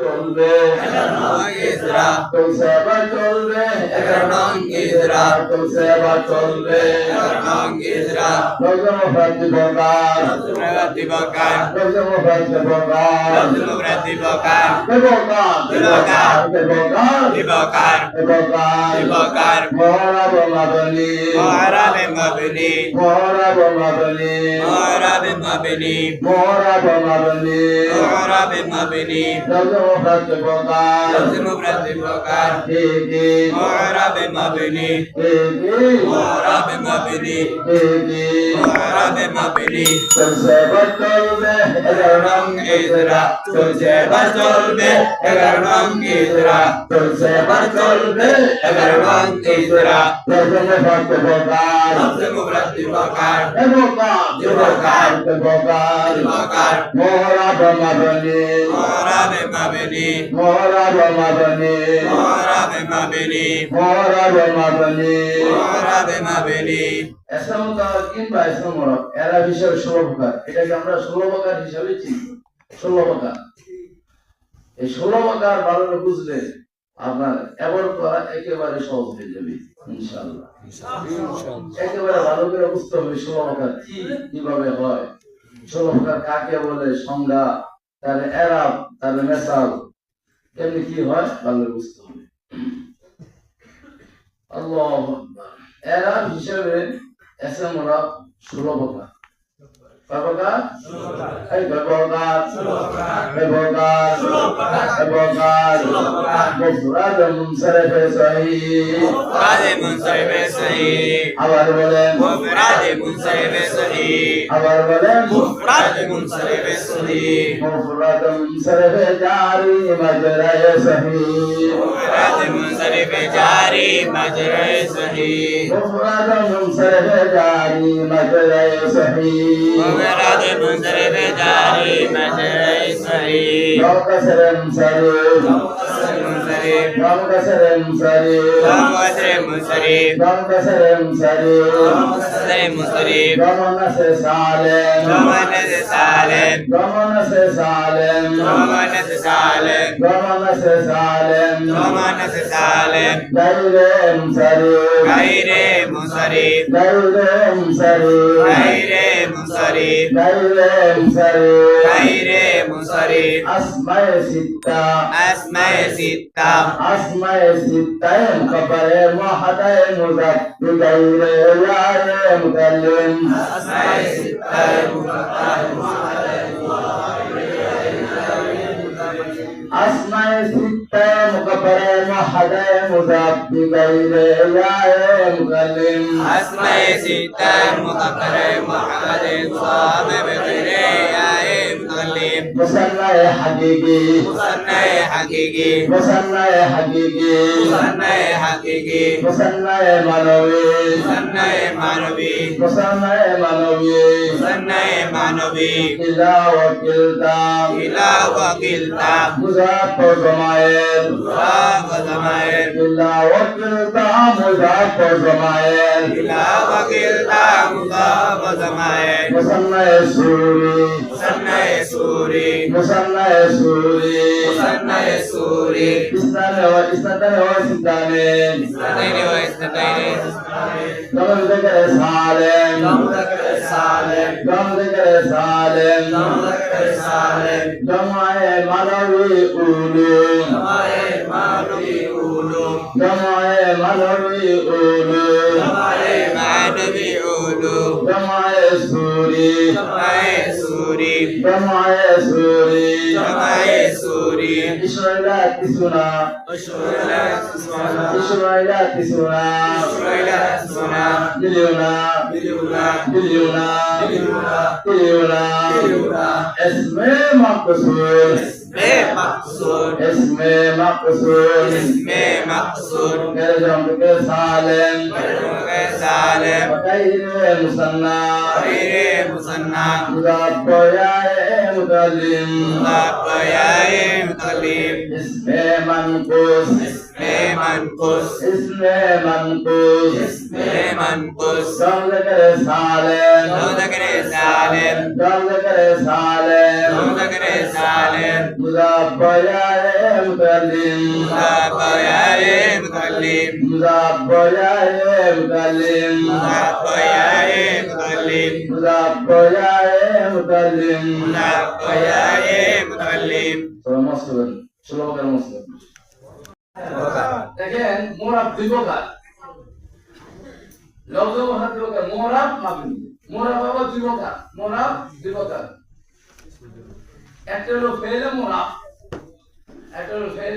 তো চলবে এগারো নং ইজরা তোর সেবা চলবে এগারো নং ইজরা তোর সেবা চলবে এগারো নং ইজরা নজম ভ্রাতি বকার প্রগতি বকার নজম ভ্রাতি বকার প্রগতি বকার দেবকার দেবকার। দেবকার দিবকার দেবকার দিবকার মহারা বমাবলি মহারাবে মবিনী মহারা বমাবলি মহারাবে মবিনী মহারা বমাবলি মহারাবে মবিনী বকার দেবী মহারাবে মবিনী। মহারাবে মবিনী। মহারাবে মবিনী। চলবে এগারো নং ইজরা তুঝে এগারো নং ইজরা তোর সেবা চলবে এগারো ইজরা নজম ভ্রাতি বকার প্রগতি বকার দেবকার দেবকার। দেবকার দিবকার মহারা বমাবলি মহারাবে মবিনী মহারা বমাবলি মহারাবে মবিনী মহারা বমাবলি মহারাবে মবিনী এসমকার কিংবা এসমরক এরা হিসাবে ষোলো প্রকার এটাকে আমরা ষোলো প্রকার হিসাবে চিনি। ষোলো প্রকার এই ষোলো প্রকার ভালো বুঝলে আপনার এবার করা একেবারে সহজ হয়ে যাবে ইনশাল্লাহ একেবারে ভালো করে বুঝতে হবে ষোলো প্রকার কি কীভাবে হয়। ষোলো প্রকার কাকে বলে সংজ্ঞা। তাহলে এরাব তাহলে মেসাল কেমনি কি হয়? ভালো বুঝতে হবে। এরা হিসেবে এসে মোরা ওরা প্রকার কয় প্রকার এই কয় প্রকার কয় প্রকার কয় প্রকার মুফরাদ মুনসারিফে সহিহ মুফরাদে মুনসারিফে সহিহ আবার বলেন মুফরাদে মুনসারিফে সহিহ আবার বলেন মুফরাদে মুনসারিফে সহিহ মুফরাদ মুনসারিফে জারি মাজরায়ে সহিহ মুফরাদে মুনসারিফে জারি মাজরায়ে সহিহ মুফরাদ মুনসারিফে জারি মাজরায়ে সহিহ مرض مزر بداري مدى إسماعيل موقسرا سرور சரி ராமகசரம் சரி ராமகசரம் சரி ராமகசரம் சரி ராமகசரம் சரி ரமணச சாலம் ரமணச சாலம் ரமணச சாலம் ரமணச சாலம் ரமணச சாலம் ரமணச சாலம் தைரேம் சரி தைரேம் சரி தைரேம் சரி தைரேம் சரி தைரேம் சரி தைரேம் சரி அஸ்மய சித்தா அஸ்மய சித்தா اسمہ ستین خبر محدہ مزد بغیر یار مکلم اسمہ ستین خبر محدہ اسمہ ستہ مقبر محد مضاف بغیر یا مکلم اسمہ ستہ مقبر محد مضاف بغیر یا মুকাল্লিম মুসান্নায়ে হাকিকি মুসান্নায়ে হাকিকি মুসান্নায়ে হাকিকি মুসান্নায়ে হাকিকি মুসান্নায়ে মানবী। মুসান্নায়ে মানবী। মুসান্নায়ে মানবী। মুসান্নায়ে মানবী। ইলা ওয়াকিলতা ইলা ওয়াকিলতা মুজাফ জমায়ের মুজাফ জামায়ের ইলা ওয়াকিলতা মুজাফ জমায়ের ইলা ওয়াকিলতা মুজাফ সুরি মুসান্নায়ে সুরি। মুসান্নায়ে সুরি। মুসান্নায়ে সুরি। ইসনানে ওয়া ইসনাতানে ওয়া সিতানে ইসনাতাইনি ওয়া ইসনাতাইনি দম দেখরে Salem. মুযাক্কার Salem. জমায়ে Uloom. জমায়ে suri samaye suri samaye suri samaye suri ishwara tisuna ishwara tisuna ishwara tisuna ishwara tisuna diluna diluna diluna diluna diluna diluna esme makusur Esme maqsoor, esme maqsoor, esme maqsoor. Ghar jamke salem, ghar jamke salem. Bakayne musanna, غير مصنع مضاف يا متعلم مضاف يا متعلم اسم منقوص اسم منقوص اسم منقوص اسم منقوص قبل كده سالم قبل كده سالم قبل كده سالم قبل كده سالم مضاف يا متعلم مضاف يا Kalim. রাব্বায়া Kalim রাব্বায়া Kalim রাব্বায়া Kalim রাব্বায়া Kalim সমস্ত শ্লোকের মস্ত দেখেন মোরাব দুই লব্ধ ভাষা মোরাব মাগনি মোরাব বাবা দুই মোরাব দুই একটা হলো ফেলে মোরাব একটা হলো ফেল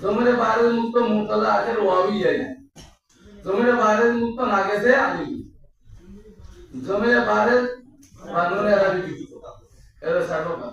জমিরে বাইরে মুক্ত মুর্তাজা আখের ওয়াবি যায় না। জমিরে বাইরে মুক্ত না গেছে আমি জমিরে বাইরে বান্ধবী আর আমি বিক্রি করতাম এটা সার্বকাল